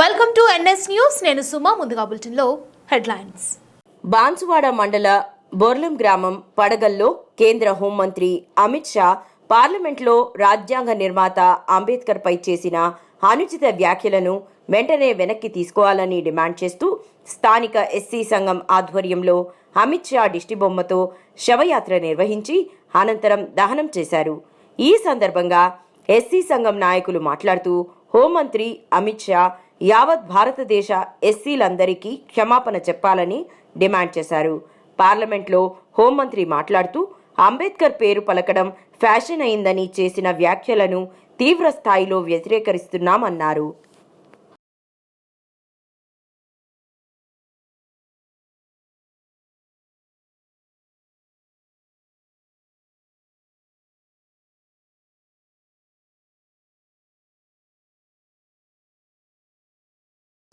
Welcome to NS news నేను సుమా ముందుగా బులెటిన్లో హెడ్లైన్స్. బాన్సువాడ మండల బొర్లం గ్రామం పడగల్లో కేంద్ర హోంమంత్రి అమిత్ షా పార్లమెంట్లో రాజ్యాంగ నిర్మాత అంబేద్కర్ పై చేసిన అనుచిత వ్యాఖ్యలను వెంటనే వెనక్కి తీసుకోవాలని డిమాండ్ చేస్తూ స్థానిక ఎస్సీ సంఘం ఆధ్వర్యంలో అమిత్ షా దిష్టిబొమ్మతో శవయాత్ర నిర్వహించి అనంతరం దహనం చేశారు. ఈ సందర్భంగా ఎస్సీ సంఘం నాయకులు మాట్లాడుతూ హోంమంత్రి అమిత్ షా యావత్ భారతదేశ ఎస్సీలందరికీ క్షమాపణ చెప్పాలని డిమాండ్ చేశారు. పార్లమెంట్లో హోంమంత్రి మాట్లాడుతూ అంబేద్కర్ పేరు పలకడం ఫ్యాషన్ అయిందని చేసిన వ్యాఖ్యలను తీవ్ర స్థాయిలో వ్యతిరేకరిస్తున్నామన్నారు.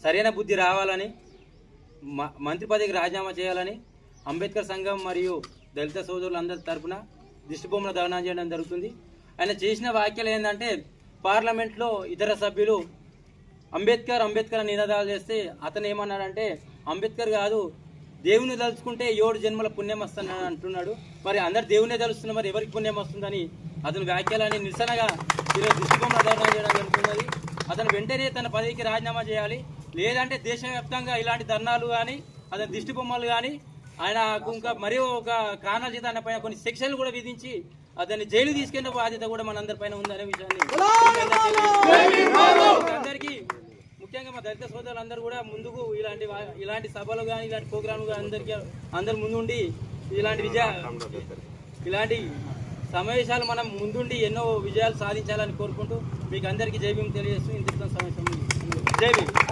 సరైన బుద్ధి రావాలని మ- మంత్రి పదవికి రాజీనామా చేయాలని అంబేద్కర్ సంఘం మరియు దళిత సోదరులందరి తరపున దిష్టిబొమ్మల దహనం చేయడం జరుగుతుంది. ఆయన చేసిన వ్యాఖ్యలు ఏంటంటే పార్లమెంట్లో ఇతర సభ్యులు అంబేద్కర్ అంబేద్కర్ నినాదాలు చేస్తే అతను ఏమన్నాడంటే అంబేద్కర్ కాదు దేవుని తలుచుకుంటే ఏడు జన్మల పుణ్యం వస్తుందని అంటున్నాడు. మరి అందరు దేవునే తలుస్తున్న మరి ఎవరికి పుణ్యం వస్తుందని అతని వ్యాఖ్యలని నిరసనగా ఈరోజు దిష్టిబొమ్మల దహనం చేయడం జరుగుతున్నది. అతను వెంటనే తన పదవికి రాజీనామా చేయాలి. లేదంటే దేశవ్యాప్తంగా ఇలాంటి ధర్నాలు కానీ అతని దిష్టి బొమ్మలు కానీ ఆయన ఇంకా మరియు ఒక కారణాల చేత ఆయన పైన కొన్ని శిక్షలు కూడా విధించి అతన్ని జైలు తీసుకెళ్ళిన బాధ్యత కూడా మనందరి పైన ఉందనే విషయాన్ని అందరికీ ముఖ్యంగా మా దళిత సోదరులందరూ కూడా ముందుకు ఇలాంటి ఇలాంటి సభలు కానీ ఇలాంటి ప్రోగ్రాంలు కానీ అందరికీ అందరు ముందుండి ఇలాంటి విజయ ఇలాంటి సమావేశాలు మనం ముందుండి ఎన్నో విజయాలు సాధించాలని కోరుకుంటూ మీకు అందరికీ జైభీం తెలియజేస్తూ ఇంత సమావేశం జైభీం